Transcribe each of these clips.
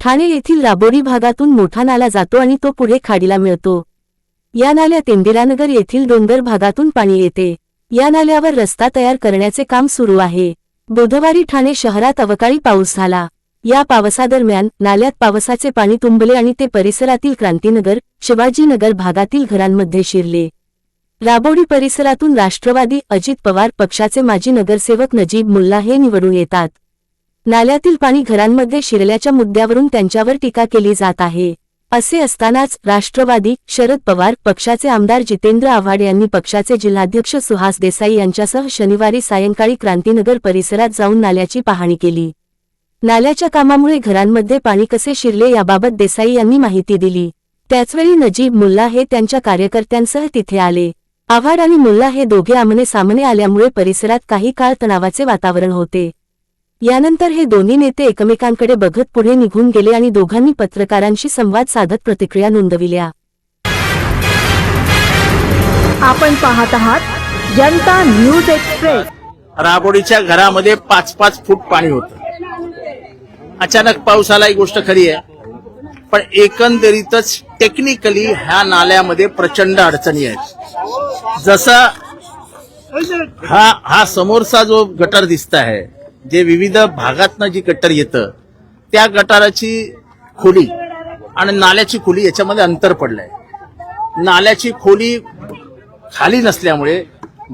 ठाणे येथील राबोरी भागातून मोठा नाला जातो आणि तो पुढे खाडीला मिळतो. या नाल्यात इंदिरानगर येथील डोंगर भागातून पाणी येते. या नाल्यावर रस्ता तयार करण्याचे काम सुरू आहे. बुधवारी ठाणे शहरात अवकाळी पाऊस झाला. या पावसादरम्यान नाल्यात पावसाचे पाणी तुंबले आणि ते परिसरातील क्रांतीनगर शिवाजीनगर भागातील घरांमध्ये शिरले. राबोडी परिसरातून राष्ट्रवादी अजित पवार पक्षाचे माजी नगरसेवक नजीब मुल्ला हे निवडून येतात. नाल्यातील पाणी घरांमध्ये शिरल्याच्या मुद्द्यावरून त्यांच्यावर टीका केली जात आहे. असे असतानाच राष्ट्रवादी शरद पवार पक्षाचे आमदार जितेंद्र आव्हाड यांनी पक्षाचे जिल्हाध्यक्ष सुहास देसाई यांच्यासह शनिवारी सायंकाळी क्रांतीनगर परिसरात जाऊन नाल्याची पाहणी केली. नाल्याच्या कामामुळे घरांमध्ये पाणी कसे शिरले याबाबत देसाई यांनी माहिती दिली. त्याचवेळी नजीब मुल्ला हे त्यांच्या कार्यकर्त्यांसह तिथे आले. आव्हाड आणि मुल्ला हे दोघे आमने सामने आल्यामुळे परिसरात काही काळ तणावाचे वातावरण होते. यानंतर हे दोन्ही नेते एकमेकांकडे बघत पुढे निघून गेले आणि दोघांनी पत्रकारांशी संवाद साधत प्रतिक्रिया नोंदविल्या. आपण पाहत आहात जनता न्यूज एक्सप्रेस. राबोडीच्या घरामध्ये पाच पाच फूट पाणी होतं. अचानक पाऊस आला ही गोष्ट खरी आहे. पण एकंदरीतच टेक्निकली ह्या नाल्यामध्ये प्रचंड अडचणी आहेत. जसा हा हा समोरचा जो गटर दिसत आहे जे विविध भागातनं जी गटर येतं त्या गटाराची खोली आणि नाल्याची खोली याच्यामध्ये अंतर पडलंय. नाल्याची खोली खाली नसल्यामुळे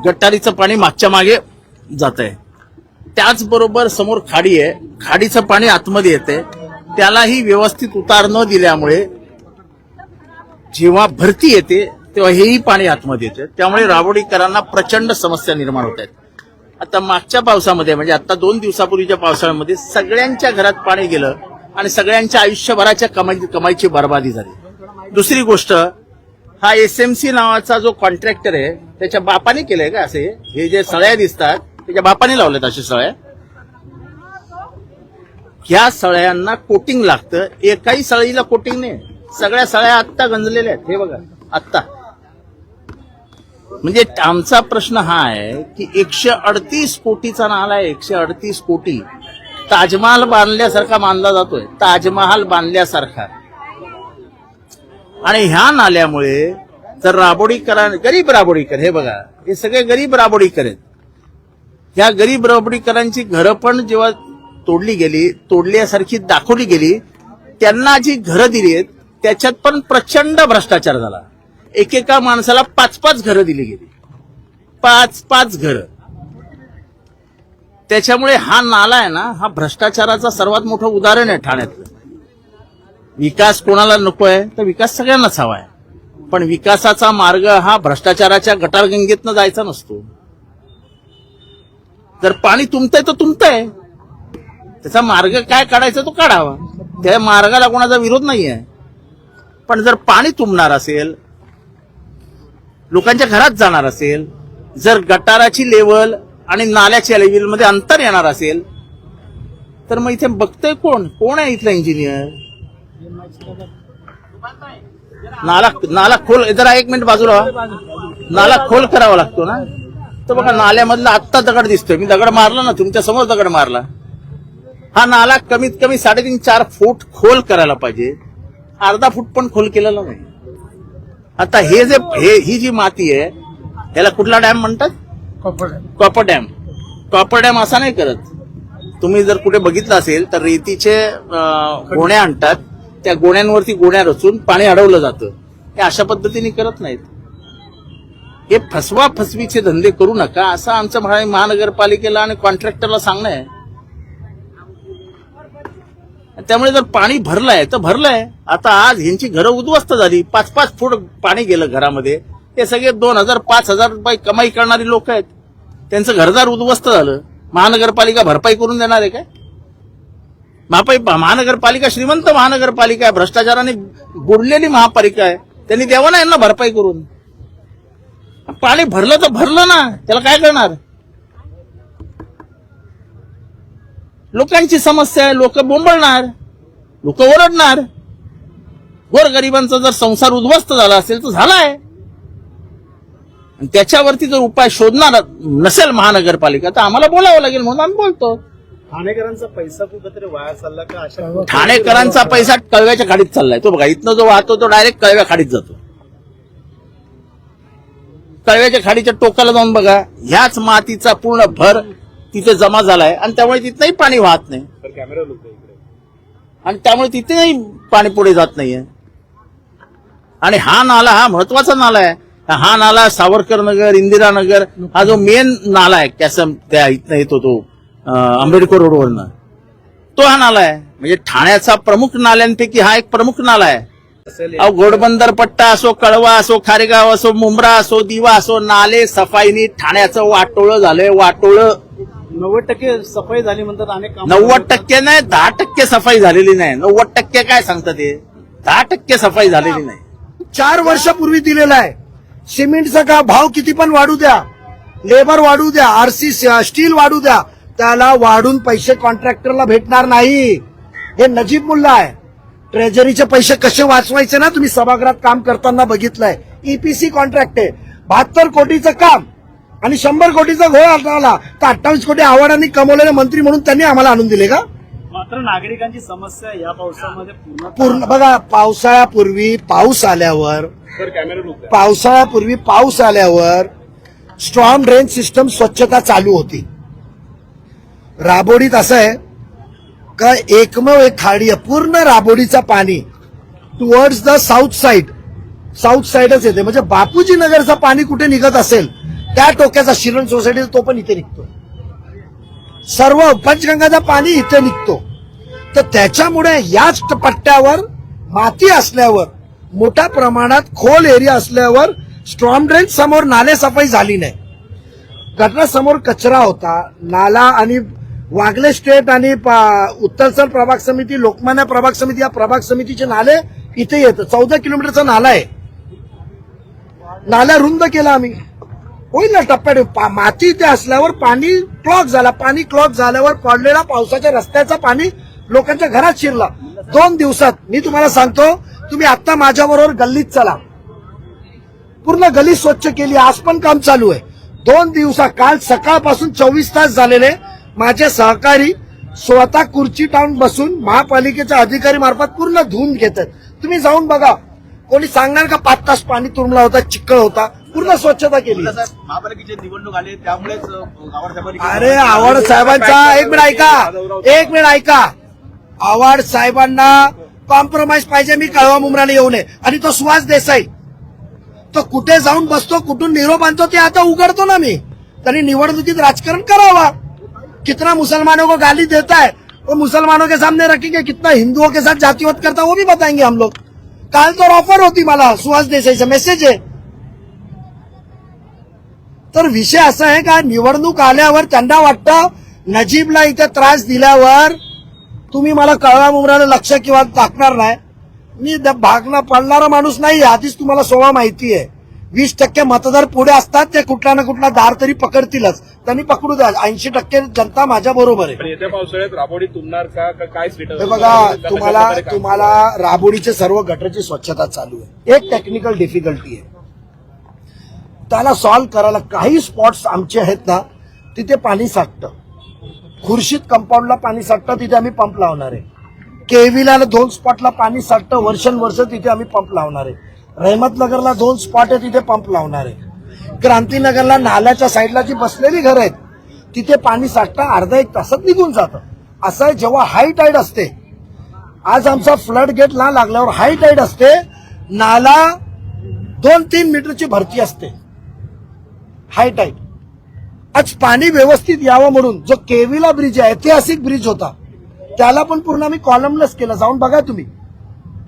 गटारीचं पाणी मागच्या मागे जात आहे त्याचबरोबर समोर खाडी आहे. खाडीचं पाणी आतमध्ये येते त्यालाही व्यवस्थित उतार न दिल्यामुळे जेव्हा भरती येते तेव्हा हेही पाणी आतमध्ये येते त्यामुळे राबोडीकरांना प्रचंड समस्या निर्माण होत आहेत. आता मागच्या पावसामध्ये म्हणजे आता दोन दिवसापूर्वीच्या पावसाळ्यामध्ये सगळ्यांच्या घरात पाणी गेलं आणि सगळ्यांच्या आयुष्यभराच्या कमाई कमाईची बर्बादी झाली. दुसरी गोष्ट हा एसएमसी नावाचा जो कॉन्ट्रॅक्टर आहे त्याच्या बापाने केलंय का असे? हे जे सळ्या दिसतात त्याच्या बापाने लावल्यात अशा सळ्या. ह्या सळ्यांना कोटिंग लागतं. एकाही सळीला कोटिंग नाही. सगळ्या सळ्या आत्ता गंजलेल्या आहेत. हे बघा आत्ता. म्हणजे आमचा प्रश्न हा आहे की एकशे अडतीस कोटीचा नाला आहे एकशे अडतीस कोटी. ताजमहाल बांधल्यासारखा मानला जातोय. ताजमहाल बांधल्यासारखा. आणि ह्या नाल्यामुळे तर राबोडीकरां गरीब राबोडीकर हे बघा हे सगळे गरीब राबोडीकर आहेत. ह्या गरीब राबोडीकरांची घरं पण जेव्हा तोडली गेली तोडल्यासारखी दाखवली गेली त्यांना जी घरं दिली आहेत त्याच्यात पण प्रचंड भ्रष्टाचार झाला. एकेका माणसाला पाच पाच घरं दिली गेली. पाच पाच घरं. त्याच्यामुळे हा नाला आहे ना हा भ्रष्टाचाराचा सर्वात मोठं उदाहरण आहे ठाण्यातलं. विकास कोणाला नको आहे तर विकास सगळ्यांनाच हवा आहे. पण विकासाचा मार्ग हा भ्रष्टाचाराच्या गटारगंगेतनं जायचा नसतो. जर पाणी तुमतंय तर तुमतंय. त्याचा मार्ग काय काढायचा तो काढावा. त्या मार्गाला कोणाचा विरोध नाही आहे पण जर पाणी तुंबणार असेल लोकांच्या घरात जाणार असेल जर गटाराची लेवल आणि नाल्याच्या लेवलमध्ये अंतर येणार असेल तर मग इथे बघतोय कोण? कोण आहे इथला इंजिनियर नाला नाला खोल जरा एक मिनिट बाजूला नाला खोल करावा लागतो ना? तर बघा नाल्यामधला आत्ता दगड दिसतोय. मी दगड मारला ना तुमच्यासमोर दगड मारला. हा नाला कमीत कमी साडेतीन चार फूट खोल करायला पाहिजे. अर्धा फूट पण खोल केलेला नाही. आता हे जे हे ही जी माती आहे याला कुठला डॅम म्हणतात? कॉपर डॅम कॉपर डॅम असा नाही करत. तुम्ही जर कुठे बघितलं असेल तर रेतीचे गोण्या आणतात. त्या गोण्यांवरती गोण्या रचून पाणी अडवलं जातं. हे अशा पद्धतीने करत नाहीत. हे फसवा फसवीचे धंदे करू नका असं आमचं महा- महानगरपालिकेला आणि कॉन्ट्रॅक्टरला सांगणं आहे. त्यामुळे जर पाणी भरलंय तर भरलंय. आता आज ह्यांची घरं उद्ध्वस्त झाली. पाच पाच फूट पाणी गेलं घरामध्ये. ते सगळे दोन हजार पाच हजार रुपये कमाई करणारी लोक आहेत. त्यांचं घरदार उद्ध्वस्त झालं. महानगरपालिका भरपाई करून देणार आहे काय? महापाई महानगरपालिका श्रीमंत महानगरपालिका आहे. भ्रष्टाचाराने बुडलेली महापालिका आहे. त्यांनी द्यावं ना यांना भरपाई करून. पाणी भरलं तर भरलं ना. त्याला काय करणार? लोकांची समस्या आहे लोक बोंबळणार लोक ओरडणार. गोरगरिबांचा जर संसार उद्ध्वस्त झाला असेल तर झालाय. आणि त्याच्यावरती जर उपाय शोधणार नसेल महानगरपालिका तर आम्हाला बोलावं लागेल म्हणून आम्ही बोलतो. ठाणेकरांचा पैसा कुठेतरी वाया चालला का? अशा ठाणेकरांचा पैसा कळव्याच्या खाडीत चाललाय. तो बघा इथनं जो वाहतो तो डायरेक्ट कळव्या खाडीत जातो. कळव्याच्या खाडीच्या टोकाला जाऊन बघा ह्याच मातीचा पूर्ण भर तिथे जमा झालाय आणि त्यामुळे तिथनंही पाणी वाहत नाही. कॅमेरा आणि त्यामुळे तिथेही पाणी पुढे जात नाहीये. आणि हा नाला हा महत्त्वाचा नाला आहे. हा नाला सावरकर नगर इंदिरानगर हा जो मेन नाला आहे कॅसम त्या इथनं येतो तो आंबेडकर रोडवरनं. तो हा नाला आहे. म्हणजे ठाण्याचा प्रमुख नाल्यांपैकी हा एक प्रमुख नाला आहे. अहो घोडबंदर पट्टा असो कळवा असो खारेगाव असो मुंब्रा असो दिवा असो नाले सफाईनी ठाण्याचं वाटोळं झालंय वाटोळं. नव्वद टक्के सफाई झाली म्हणतात अनेक कामं- नव्वद टक्के नाही दहा टक्के सफाई झालेली नाही. नव्वद टक्के काय सांगतात ते दहा टक्के सफाई झालेली नाही. चार वर्षापूर्वी दिलेला आहे. सिमेंटचा का भाव किती पण वाढू द्या. लेबर वाढू द्या आरसी स्टील वाढू द्या. त्याला वाढून पैसे कॉन्ट्रॅक्टरला भेटणार नाही. हे नजीब मुल्ला आहे. ट्रेजरीचे पैसे कसे वाचवायचे ना? तुम्ही सभागृहात काम करताना बघितलंय. ईपीसी कॉन्ट्रॅक्ट आहे. बहात्तर कोटीचं काम. आणि शंभर कोटीचा घोळ आला. तर अठ्ठावीस कोटी आव्हाडांनी कमवलेले मंत्री म्हणून त्यांनी आम्हाला आणून दिले का? मात्र नागरिकांची समस्या या पावसामध्ये पूर्ण बघा पावसाळ्यापूर्वी पाऊस आल्यावर पावसाळ्यापूर्वी पाऊस आल्यावर स्ट्रॉंग ड्रेन सिस्टम स्वच्छता चालू होती. राबोडीत असं आहे का एकमेव एक खाडी आहे. पूर्ण राबोडीचं पाणी towards the south side south साईडच येते. म्हणजे बापूजी नगरचं पाणी कुठे निघत असेल? त्या टोक्याचा शिरण सोसायटीचा तो पण इथे निघतो. सर्व पंचगंगाचा पाणी इथे निघतो. तर त्याच्यामुळे याच पट्ट्यावर माती असल्यावर मोठ्या प्रमाणात खोल एरिया असल्यावर स्ट्रॉम ड्रेन समोर नाले सफाई झाली नाही. घटनासमोर कचरा होता. नाला आणि वागले स्टेट आणि उत्तरसर प्रभाग समिती लोकमान्य प्रभाग समिती या प्रभाग समितीचे नाले इथे येतं. चौदा किलोमीटरचा नाला आहे. नाला रुंद केला आम्ही. होईल ना टप्प्यात पा- माती इथे असल्यावर पाणी क्लॉक झाला. पाणी क्लॉक झाल्यावर पडलेला पावसाच्या रस्त्याचं पाणी लोकांच्या घरात शिरला. दोन दिवसात मी तुम्हाला सांगतो तुम्ही आता माझ्याबरोबर गल्लीत चला. पूर्ण गली स्वच्छ केली. आज पण काम चालू आहे. दोन दिवसा काल सकाळपासून चोवीस तास झालेले माझे सहकारी स्वतः खुर्ची टाऊन बसून महापालिकेच्या अधिकारी मार्फत पूर्ण धुवून घेतात. तुम्ही जाऊन बघा. कोणी सांगणार का पाच तास पाणी तुंबला होता चिक्कळ होता? पूर्ण स्वच्छता केली. महापालिकेची निवडणूक आली त्यामुळेच अरे आव्हाड साहेबांचा एक मिनिट ऐका. एक मिनिट ऐका. आव्हाड साहेबांना कॉम्प्रोमाइज पाहिजे मी कळवा मुमराने येऊ नये. आणि तो सुहास देसाई. तो कुठे जाऊन बसतो कुठून निरोप आणतो ते आता उघडतो ना मी. त्यांनी निवडणुकीत राजकारण करावा. कितना मुसलमानों को गाली देता है वो मुसलमानों के सामने रखेंगे कितना हिंदुओं के साथ जातिवत करता है वो भी बताएंगे हम लोग. काल तर ऑफर होती मला सुहास देसाईचा मेसेज आहे. तर विषय असा आहे का निवडणूक आल्यावर त्यांना वाटतं नजीबला इथे त्रास दिल्यावर तुम्ही मला कळवा मुमरानं लक्ष किंवा टाकणार नाही. मी भागना पडणारा माणूस नाही आधीच तुम्हाला सोळा माहिती आहे. वीस टक्के मतदार पुढे असतात ते कुठला ना कुठला दार तरी पकडतीलच. त्यांनी पकडू द्या. ऐंशी टक्के जनता माझ्या बरोबर आहे. पण येत्या पावसाळ्यात राबोडी तुंबणार का? का काय स्टेटस हे बघा तुम्हाला तुम्हाला राबोडीचे सर्व गटरची स्वच्छता चालू आहे. एक टेक्निकल डिफिकल्टी आहे. त्याला सॉल्व्ह करायला काही स्पॉट्स आमचे आहेत ना तिथे पाणी साठतं. खुर्शीद कंपाऊंडला पाणी साठतं तिथे आम्ही पंप लावणार आहे. केवीला दोन स्पॉटला पाणी साठतं वर्षानुवर्ष तिथे आम्ही पंप लावणार आहे. रहमतनगरला दोन स्पॉट आहे तिथे पंप लावणार आहे. क्रांतीनगरला नाल्याच्या साईडला जी बसलेली घरं आहेत तिथे पाणी साठता अर्धा एक तासात निघून जातं. असं आहे जेव्हा हाय टाईड असते आज आमचा फ्लड गेटला लागल्यावर हाय टाईड असते नाला दोन तीन मीटरची भरती असते. हाय टाईड आज पाणी व्यवस्थित यावं म्हणून जो केविला ब्रिज आहे ऐतिहासिक ब्रिज होता त्याला पण पूर्ण आम्ही कॉलमलेस केलं. जाऊन बघा तुम्ही.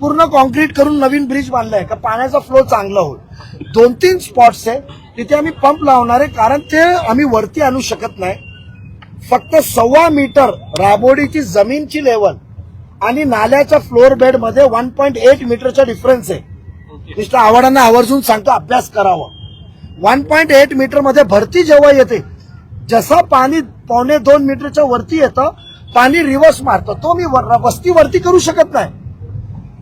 पूर्ण कॉन्क्रीट करून नवीन ब्रिज बांधलाय का पाण्याचा फ्लो चांगला होईल. दोन तीन स्पॉट्स आहे तिथे आम्ही पंप लावणार आहे कारण ते आम्ही वरती आणू शकत नाही. फक्त सव्वा मीटर राबोडीची जमीनची लेवल आणि नाल्याच्या फ्लोअर बेडमध्ये वन पॉईंट एट मीटरचा डिफरन्स आहे. मिस्टर आव्हाडांना आवर्जून सांगतो अभ्यास करावा. वन पॉईंट एट मीटरमध्ये भरती जेव्हा येते जसं पाणी पावणे दोन मीटरच्या वरती येतं पाणी रिव्हर्स मारतं. तो मी वस्ती वरती करू शकत नाही.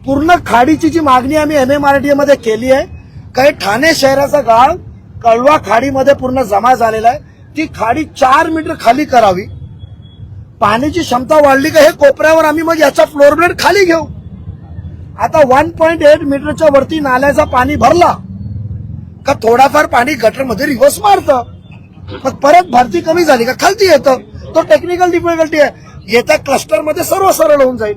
पूर्ण खाडीची जी मागणी आम्ही एम एम आर डी मध्ये केली आहे काही ठाणे शहराचा गाळ कळवा खाडीमध्ये पूर्ण जमा झालेला आहे. ती खाडी चार मीटर खाली करावी. पाण्याची क्षमता वाढली का हे कोपऱ्यावर आम्ही मग याचा फ्लोअरब्लेड खाली घेऊ. आता वन पॉईंट एट मीटरच्या वरती नाल्याचा पाणी भरला का थोडाफार पाणी गटरमध्ये रिव्हर्स मारतं? मग परत भरती कमी झाली का? खालती येतं. तो टेक्निकल डिफिकल्टी आहे. येत्या क्लस्टरमध्ये सर्व सरळ होऊन जाईल.